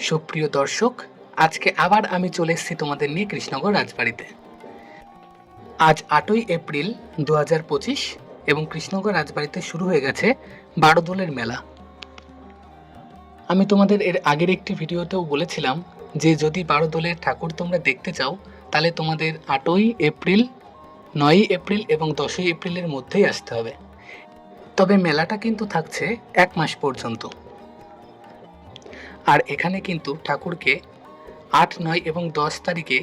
সুপ্রিয় দর্শক, আজকে আবার আমি চলে এসেছি তোমাদের নিয়ে কৃষ্ণনগর রাজবাড়িতে। আজ আটই এপ্রিল দু হাজার পঁচিশ এবং কৃষ্ণনগর রাজবাড়িতে শুরু হয়ে গেছে বারো বারোদোলের মেলা। আমি তোমাদের এর আগের একটি ভিডিওতেও বলেছিলাম যে যদি বারোদোলের ঠাকুর তোমরা দেখতে চাও, তাহলে তোমাদের আটই এপ্রিল, নয়ই এপ্রিল এবং দশই এপ্রিলের মধ্যেই আসতে হবে। তবে মেলাটা কিন্তু থাকছে এক মাস পর্যন্ত। আর এখানে কিন্তু ঠাকুরকে আট, নয় এবং দশ তারিখে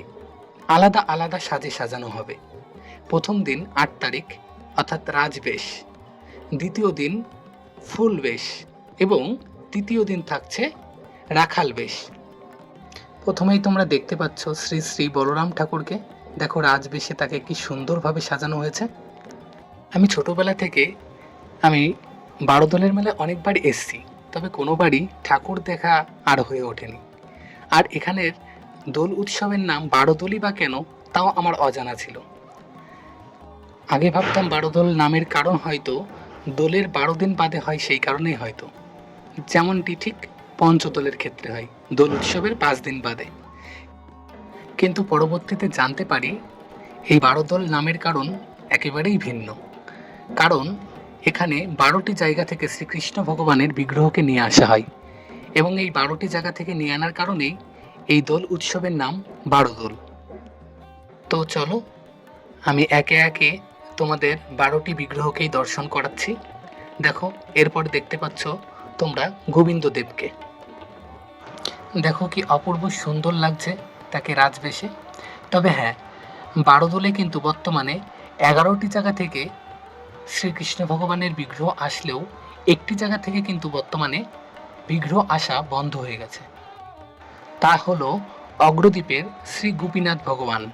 আলাদা আলাদা সাজে সাজানো হবে। প্রথম দিন আট তারিখ, অর্থাৎ রাজবেশ। দ্বিতীয় দিন ফুল বেশ এবং তৃতীয় দিন থাকছে রাখাল বেশ প্রথমেই তোমরা দেখতে পাচ্ছ শ্রী শ্রী বলরাম ঠাকুরকে। দেখো রাজবেশে তাকে কি সুন্দরভাবে সাজানো হয়েছে। আমি ছোটবেলা থেকে আমি বারো দলের মেলায় অনেকবার এসছি। তবে কোনোবারই ঠাকুর দেখা আর হয়ে ওঠেনি। আর এখানের দোল উৎসবের নাম বারোদলই বা কেন, তাও আমার অজানা ছিল। আগে ভাবতাম বারোদল নামের কারণ হয়তো, দোলের বারো দিন বাদে হয় সেই কারণেই হয়তো। যেমনটি ঠিক পঞ্চদোলের ক্ষেত্রে হয়, দোল উৎসবের পাঁচ দিন বাদে। কিন্তু পরবর্তীতে জানতে পারি, এই বারোদল নামের কারণ একেবারেই ভিন্ন। কারণ এখানে বারোটি জায়গা থেকে শ্রীকৃষ্ণ ভগবানের বিগ্রহকে নিয়ে আসা হয় এবং এই বারোটি জায়গা থেকে নিয়ে আনার কারণেই এই দোল উৎসবের নাম বারো দোল। তো চলো, আমি একে একে তোমাদের বারোটি বিগ্রহকেই দর্শন করাচ্ছি। দেখো, এরপর দেখতে পাচ্ছ তোমরা গোবিন্দ দেবকে দেখো কি অপূর্ব সুন্দর লাগছে তাকে রাজবেশে। তবে হ্যাঁ বারো দোলে কিন্তু বর্তমানে এগারোটি জায়গা থেকে শ্রীকৃষ্ণ ভগবানের বিগ্রহ আসলেও একটি জায়গা থেকে কিন্তু বর্তমানে বিগ্রহ আসা বন্ধ হয়ে গেছে। তা হল অগ্রদ্বীপের শ্রী গোপীনাথ ভগবান।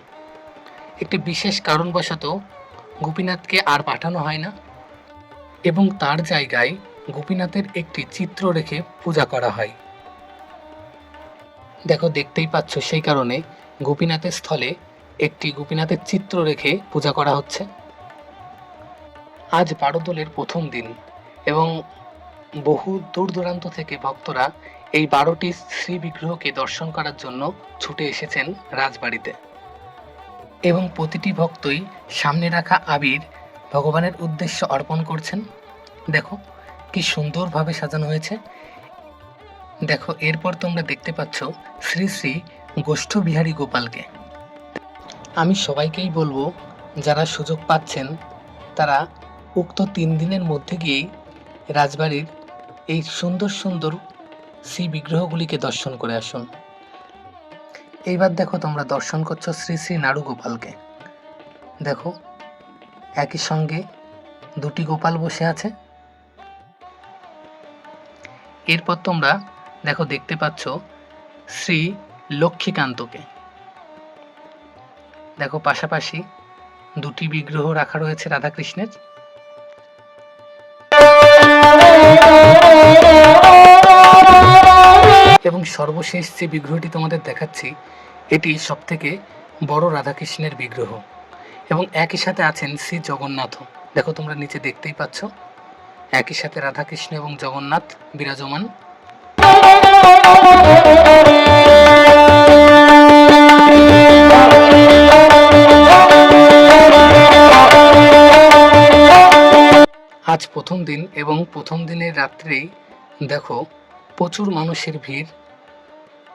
একটি বিশেষ কারণবশত গোপীনাথকে আর পাঠানো হয় না এবং তার জায়গায় গোপীনাথের একটি চিত্র রেখে পূজা করা হয়। দেখো, দেখতেই পাচ্ছ সেই কারণে গোপীনাথের স্থলে একটি গোপীনাথের চিত্র রেখে পূজা করা হচ্ছে। আজ বারোদলের প্রথম দিন এবং বহু দূর দূরান্ত থেকে ভক্তরা এই বারোটি শ্রী বিগ্রহকে দর্শন করার জন্য ছুটে এসেছেন রাজবাড়িতে। এবং প্রতিটি ভক্তই সামনে রাখা আবির ভগবানের উদ্দেশ্যে অর্পণ করছেন। দেখো, কি সুন্দরভাবে সাজানো হয়েছে। দেখো, এরপর তোমরা দেখতে পাচ্ছ শ্রী শ্রী গোষ্ঠ বিহারী গোপালকে। আমি সবাইকেই বলব, যারা সুযোগ পাচ্ছেন, তারা উক্ত তিন দিনের মধ্যে গিয়েই রাজবাড়ির এই সুন্দর সুন্দর শ্রী বিগ্রহগুলিকে দর্শন করে আসুন। এইবার দেখো তোমরা দর্শন করছ শ্রী শ্রী নাড়ু গোপালকে দেখো, একই সঙ্গে দুটি গোপাল বসে আছে। এরপর তোমরা দেখো দেখতে পাচ্ছ শ্রী লক্ষ্মীকান্তকে। দেখো পাশাপাশি দুটি বিগ্রহ রাখা রয়েছে রাধাকৃষ্ণের। এবং সর্বশেষ যে বিগ্রহটি তোমাদের দেখাচ্ছি, এটি সবথেকে বড় রাধাকৃষ্ণের বিগ্রহ। এবং একই সাথে আছেন শ্রী জগন্নাথ। দেখো তোমরা নিচে দেখতেই পাচ্ছ, একই সাথে রাধাকৃষ্ণ এবং জগন্নাথ বিরাজমান। প্রথম দিন এবং প্রথম দিনের রাত্রেই দেখো প্রচুর মানুষের ভিড়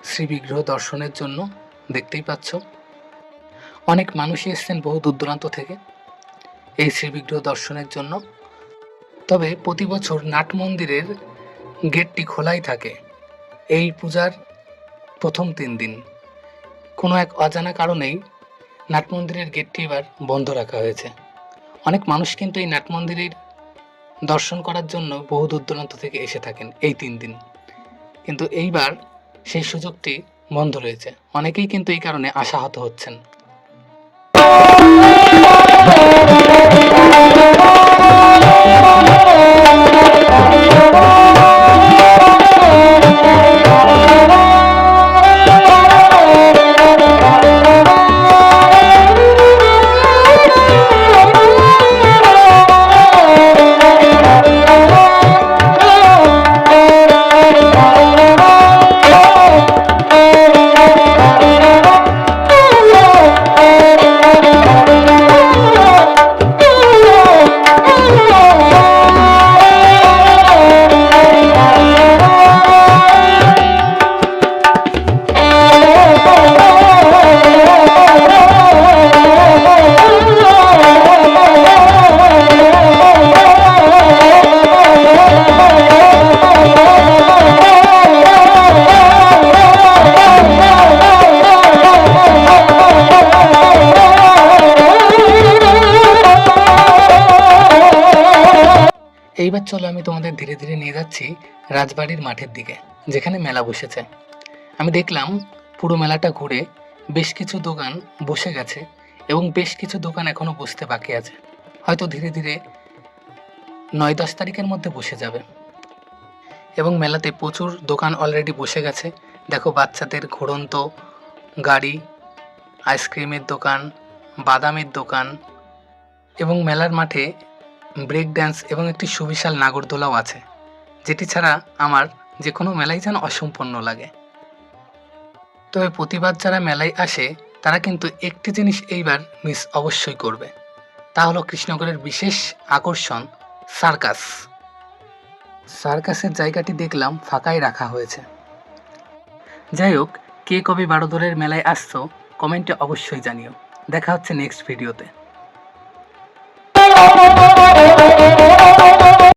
শ্রী বিগ্রহ দর্শনের জন্য দেখতেই পাচ্ছ। অনেক মানুষই এসছেন বহু দূর দূরান্ত থেকে এই শ্রী বিগ্রহ দর্শনের জন্য। তবে প্রতি বছর নাট মন্দিরের গেটটি খোলাই থাকে এই পূজার প্রথম তিন দিন। কোনো এক অজানা কারণেই নাট মন্দিরের গেটটি এবার বন্ধ রাখা হয়েছে। অনেক মানুষ কিন্তু এই নাট মন্দিরের দর্শন করার জন্য বহু দূর দূরান্ত থেকে এসে থাকেন এই তিন দিন। কিন্তু এইবার সেই সুযোগটি বন্ধ রয়েছে। অনেকেই কিন্তু এই কারণে আশাহত হচ্ছেন। এবার চলো আমি তোমাদের ধীরে ধীরে নিয়ে যাচ্ছি রাজবাড়ির মাঠের দিকে, যেখানে মেলা বসেছে। আমি দেখলাম পুরো মেলাটা ঘুরে বেশ কিছু দোকান বসে গেছে এবং বেশ কিছু দোকান এখনও বসতে বাকি আছে। হয়তো ধীরে ধীরে নয় দশ তারিখের মধ্যে বসে যাবে। এবং মেলাতে প্রচুর দোকান অলরেডি বসে গেছে। দেখো বাচ্চাদের ঘুরন্ত গাড়ি আইসক্রিমের দোকান, বাদামের দোকান এবং মেলার মাঠে ব্রেক ড্যান্স এবং একটি সুবিশাল নাগরদোলাও আছে, যেটি ছাড়া আমার যে কোনো মেলাই যেন অসম্পন্ন লাগে। তবে প্রতিবার যারা মেলায় আসে, তারা কিন্তু একটি জিনিস এইবার মিস অবশ্যই করবে, তা হলো কৃষ্ণগড়ের বিশেষ আকর্ষণ সার্কাস। সার্কাসের জায়গাটি দেখলাম ফাঁকাই রাখা হয়েছে। যাই হোক, কে কবে বারোদরের মেলায় আসছো, কমেন্টে অবশ্যই জানিও। দেখা হচ্ছে নেক্সট ভিডিওতে